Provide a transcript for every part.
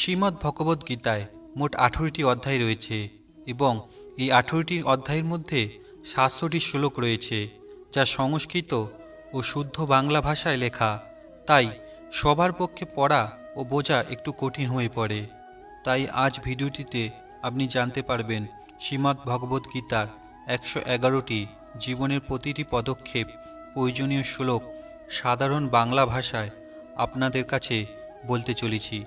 শ্রীমদ্ ভগবদ্ গীতায় মোট আঠেরোটি অধ্যায় রয়েছে এবং এই আঠেরোটি অধ্যায়ের মধ্যে সাতশোটি শ্লোক রয়েছে, যা সংস্কৃত ও শুদ্ধ বাংলা ভাষায় লেখা। তাই সবার পক্ষে পড়া ও বোঝা একটু কঠিন হয়ে পড়ে। তাই আজ ভিডিওটিতে আপনি জানতে পারবেন শ্রীমদ্ ভগবদ্ গীতার একশো এগারোটি জীবনের প্রতিটি পদক্ষেপ, প্রয়োজনীয় শ্লোক সাধারণ বাংলা ভাষায় আপনাদের কাছে বলতে চলেছি।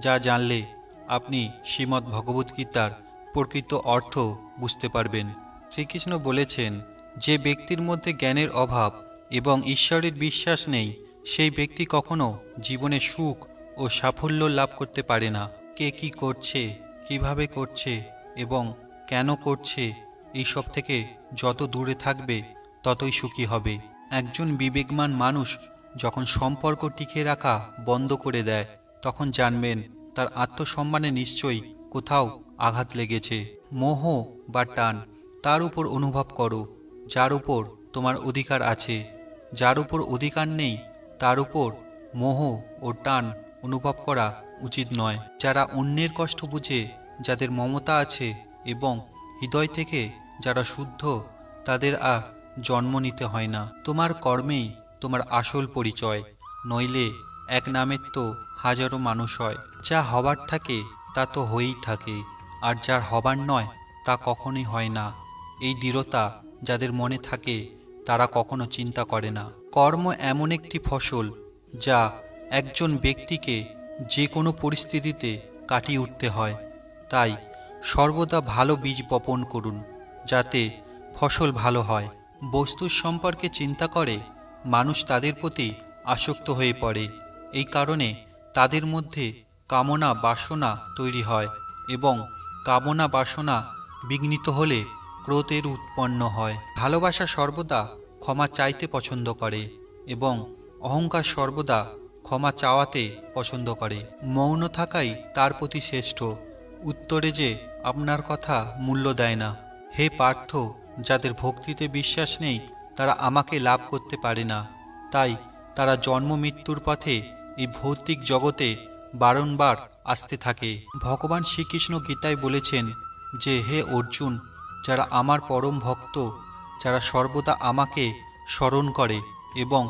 যা জানলে আপনি শ্রীমদ্ ভগবদ্ গীতার প্রকৃত অর্থ বুঝতে পারবেন। শ্রীকৃষ্ণ বলেছেন, যে ব্যক্তির মধ্যে জ্ঞানের অভাব এবং ঈশ্বরের বিশ্বাস নেই, সেই ব্যক্তি কখনো জীবনে সুখ ও সাফল্য লাভ করতে পারে না। কে কি করছে, কীভাবে করছে এবং কেন করছে এইসব থেকে যত দূরে থাকবে ততই সুখী হবে। একজন বিবেকমান মানুষ যখন সম্পর্ক টিকে রাখা বন্ধ করে দেয় তখন জানবেন, তার আত্মসম্মানে নিশ্চয়ই কোথাও আঘাত লেগেছে। মোহ বা টান, তার উপর অনুভব করো, যার উপর তোমার অধিকার আছে। যার উপর অধিকার নেই, তার উপর মোহ ও টান অনুভব করা উচিত নয়। যারা অন্যের কষ্ট বুঝে, যাদের মমতা আছে এবং হৃদয় থেকে যারা শুদ্ধ, তাদের আর জন্ম নিতে হয় না। তোমার কর্মেই তোমার আসল পরিচয়, নইলে এক নামের তো হাজারো মানুষ হয়। যা হবার থাকে, তা তো হয়েই থাকে। আর যার হবার নয়, তা কখনোই হয় না। এই দৃঢ়তা যাদের মনে থাকে, তারা কখনো চিন্তা করে না। কর্ম এমন একটি ফসল যা একজন ব্যক্তিকে যে কোনো পরিস্থিতিতে কাটিয়ে উঠতে হয়। তাই সর্বদা ভালো বীজ বপন করুন, যাতে ফসল ভালো হয়। বস্তুর সম্পর্কে চিন্তা করে মানুষ তাদের প্রতি আসক্ত হয়ে পড়ে। এই কারণে তাদের মধ্যে কামনা বাসনা তৈরি হয় এবং কামনা বাসনা বিঘ্নিত হলে ক্রোধের উৎপন্ন হয়। ভালোবাসা সর্বদা ক্ষমা চাইতে পছন্দ করে এবং অহংকার সর্বদা ক্ষমা চাওয়াতে পছন্দ করে। মৌন থাকাই তার প্রতি শ্রেষ্ঠ। উত্তরে যে আপনার কথা মূল্য দেয় না। হে পার্থ, যাদের ভক্তিতে বিশ্বাস নেই, তারা আমাকে লাভ করতে পারে না। তাই তারা জন্ম মৃত্যুর পথে এই ভৌতিক জগতে বারংবার আসতে থাকে। ভগবান শ্রীকৃষ্ণ গীতায় বলেছেন যে, হে অর্জুন, যারা আমার পরম ভক্ত, যারা সর্বদা আমাকে স্মরণ করে এবং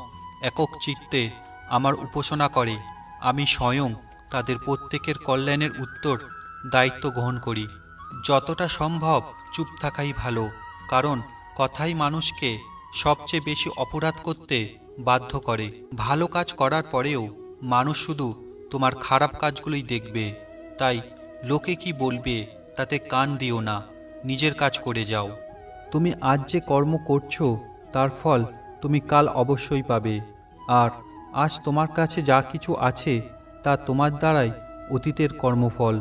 একক চিত্তে আমার উপাসনা করে, আমি স্বয়ং তাদের প্রত্যেকের কল্যাণের উত্তর দায়িত্ব গ্রহণ করি। যতটা সম্ভব চুপ থাকাই ভালো, কারণ কথাই মানুষকে সবচেয়ে বেশি অপরাধ করতে বাধ্য করে। ভালো কাজ করার পরেও মানুষ শুধু তোমার খারাপ কাজগুলোই দেখবে, তাই লোকে কি বলবে তাতে কান দিও না, নিজের কাজ করে যাও। তুমি আজ যে কর্ম করছ, তার ফল তুমি কাল অবশ্যই পাবে। আর আজ তোমার কাছে যা কিছু আছে, তা তোমার দ্বারাই অতীতের কর্মফল।